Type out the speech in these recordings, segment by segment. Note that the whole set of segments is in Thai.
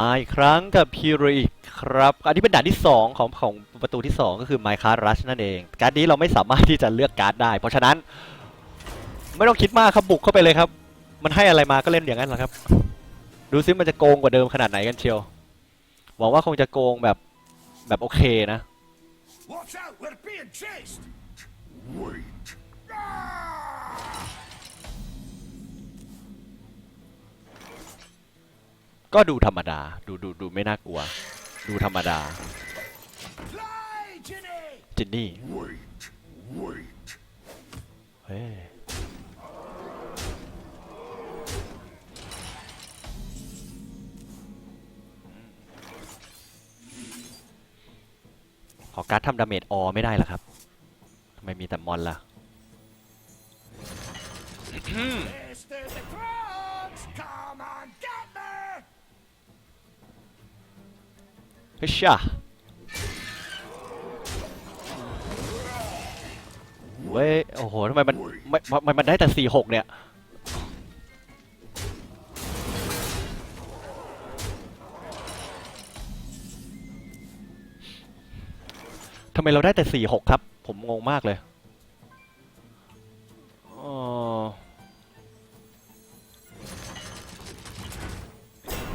อาอีกครั้งกับพีรอีกครับอันนี้เป็นด่านที่ 2 ของของประตูที่ 2 ก็คือ My Card Rush นั่นเอง การ์ดนี้เราไม่สามารถที่จะเลือกการ์ดได้ เพราะฉะนั้น ไม่ต้องคิดมากครับบุกเข้าไปเลยครับ มันให้อะไรมาก็เล่นอย่างนั้นแหละครับ ดูซิมันจะโกงกว่าเดิมขนาดไหนกันเชียว หวังว่าคงจะโกงแบบแบบโอเคนะ Watch out, we're being chased! Wait. ก็ดูธรรมดา ดูดูดูไม่น่ากลัว ดูธรรมดา จินนี่ เฮ้ยขอการ์ดทำดาเมจออไม่ได้เหรอครับทำไมมีแต่มอนล่ะ ฮ้ยช่าเว้ย โอ้โหทำไมมันไม่ทำไมมันได้แต่สี่หกเนี่ย ทำไมเราได้แต่สี่หกครับ ผมงงมากเลย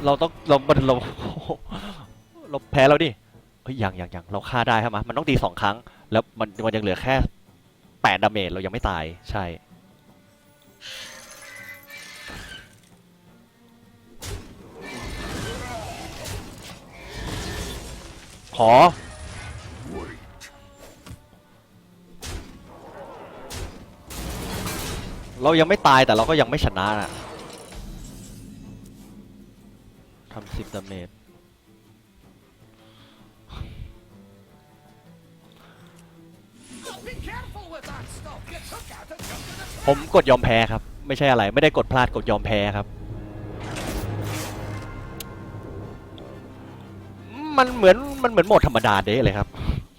เราต้องเรามันเรา เราแพ้แล้วดิเฮ้ยยังยังยังเราฆ่าได้ใช่ไหมมันต้องตีสองครั้ง แล้วมันมันยังเหลือแค่แปดดาเมจเรายังไม่ตายใช่ ขอ เรายังไม่ตายแต่เราก็ยังไม่ชนะนะทำสิบดาเมจ ผมกดยอมแพ้ครับ ไม่ใช่อะไร ไม่ได้กดพลาดกดยอมแพ้ครับ มันเหมือนมันเหมือนโหมดธรรมดาเด้เลยครับ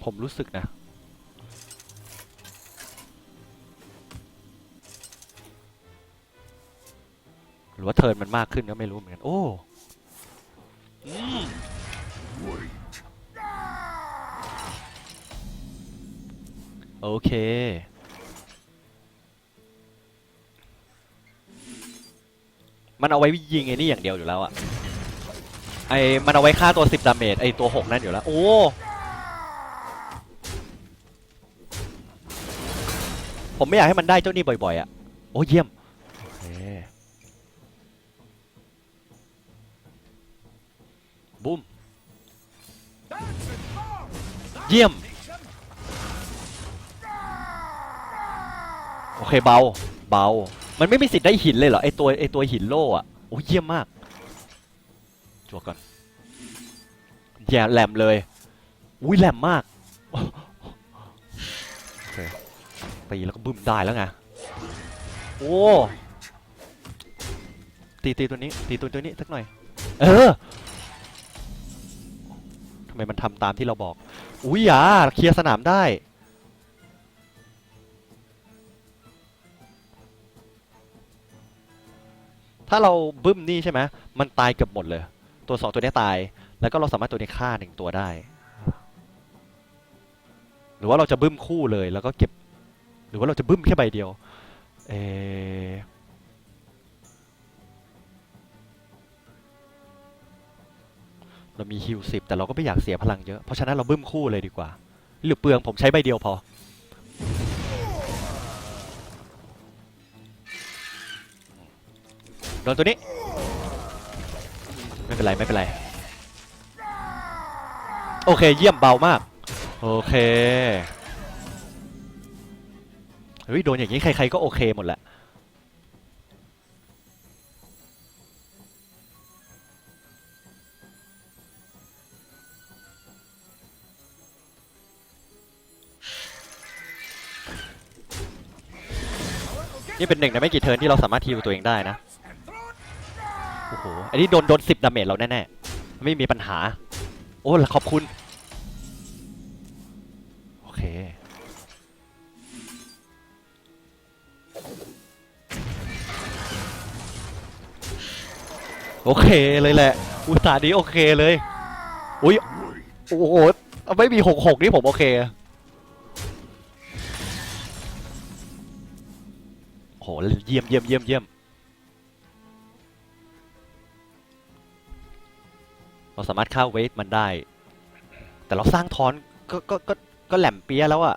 ผมรู้สึกนะหรือว่าเทิร์นมันมากขึ้นก็ไม่รู้เหมือนกัน โอ้ โอเค มันเอาไว้ยิงไอ้นี่อย่างเดียวอยู่แล้วอะไอ้มันเอาไว้ฆ่าตัวสิบดาเมจไอตัวหกนั่นอยู่แล้ว โอ้ผมไม่อยากให้มันได้เจ้านี่บ่อยๆอะโอ้เยี่ยมโอเคบุ้มเยี่ยม เคเบา เบา มันไม่มีสิทธิ์ได้หินเลยเหรอไอตัวไอตัวหินโล่อะโอ้เยี่ยมมากจวกก่อนอย่าแหลมเลย อุ้ยแหลมมากโอเคตีแล้วก็บึ้มได้แล้วไง โอ้ ตีตีตัวนี้ ตีตัวตัวนี้สักหน่อย เออทำไมมันทำตามที่เราบอก อุ้ยอย่าเคลียร์สนามได้ ถ้าเราบึ้มนี่ใช่ไหมมันตายเกือบหมดเลย ตัวสองตัวนี้ตาย แล้วก็เราสามารถตัวนี้ฆ่าหนึ่งตัวได้ หรือว่าเราจะบึ้มคู่เลยแล้วก็เก็บ หรือว่าเราจะบึ้มแค่ใบเดียว เอเรามีฮิวสิบแต่เราก็ไม่อยากเสียพลังเยอะ เพราะฉะนั้นเราบึ้มคู่เลยดีกว่า หรือเปลืองผมใช้ใบเดียวพอ ดนตัวนี้ ไม่เป็นไร ไม่เป็นไร โอเค เยี่ยมเบามาก โอเค เฮ้ย โดนอย่างนี้ใครๆก็โอเคหมดแหละนี่เป็นหนึ่งในไม่กี่เทิร์นที่เราสามารถฮิวตัวเองได้นะ โอ้โห อันนี้โดนโดนสิบดาเมจเราแน่ๆ ไม่มีปัญหา โอ้ขอบคุณ โอเค โอเคเลยแหละ อุตส่าห์ดีโอเคเลย อุ้ย โอ้โห ไม่มีหกหกนี่ผมโอเคโห เยี่ยมเยี่ยมเยี่ยมเยี่ยม เราสามารถฆ่าเวทมันได้ แต่เราสร้างทอนก็ก็ก็ก็แหลมเปียแล้วอะ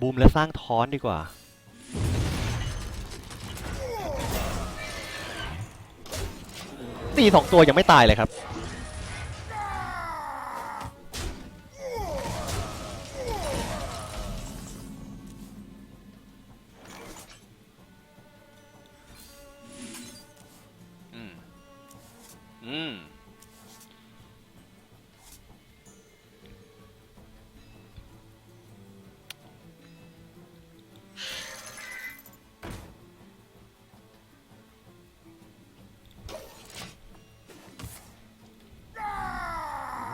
บูมแล้วสร้างทอนดีกว่า ตีสองตัวยังไม่ตายเลยครับ อืม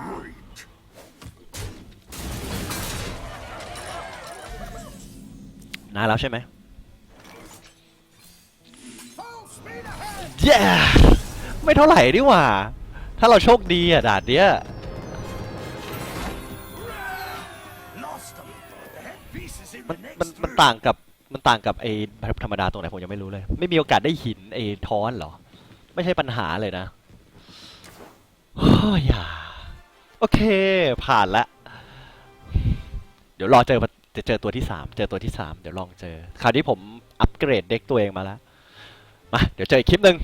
Wait. นานแล้วใช่ ไม่เท่าไหร่ดีหว่า ถ้าเราโชคดีอะด่านเนี้ยมันมันมันต่างกับมันต่างกับไอ้ธรรมดาตรงไหนผมยังไม่รู้เลย ไม่มีโอกาสได้หินไอ้ท้อนเหรอ ไม่ใช่ปัญหาเลยนะโอ้ยโอเค ผ่านละ เดี๋ยวรอเจอจะเจอตัวที่สามเจอตัวที่สามเดี๋ยวลองเจอ คราวนี้ผมอัปเกรดเด็กตัวเองมาแล้ว มา เดี๋ยวเจออีกคลิปหนึ่ง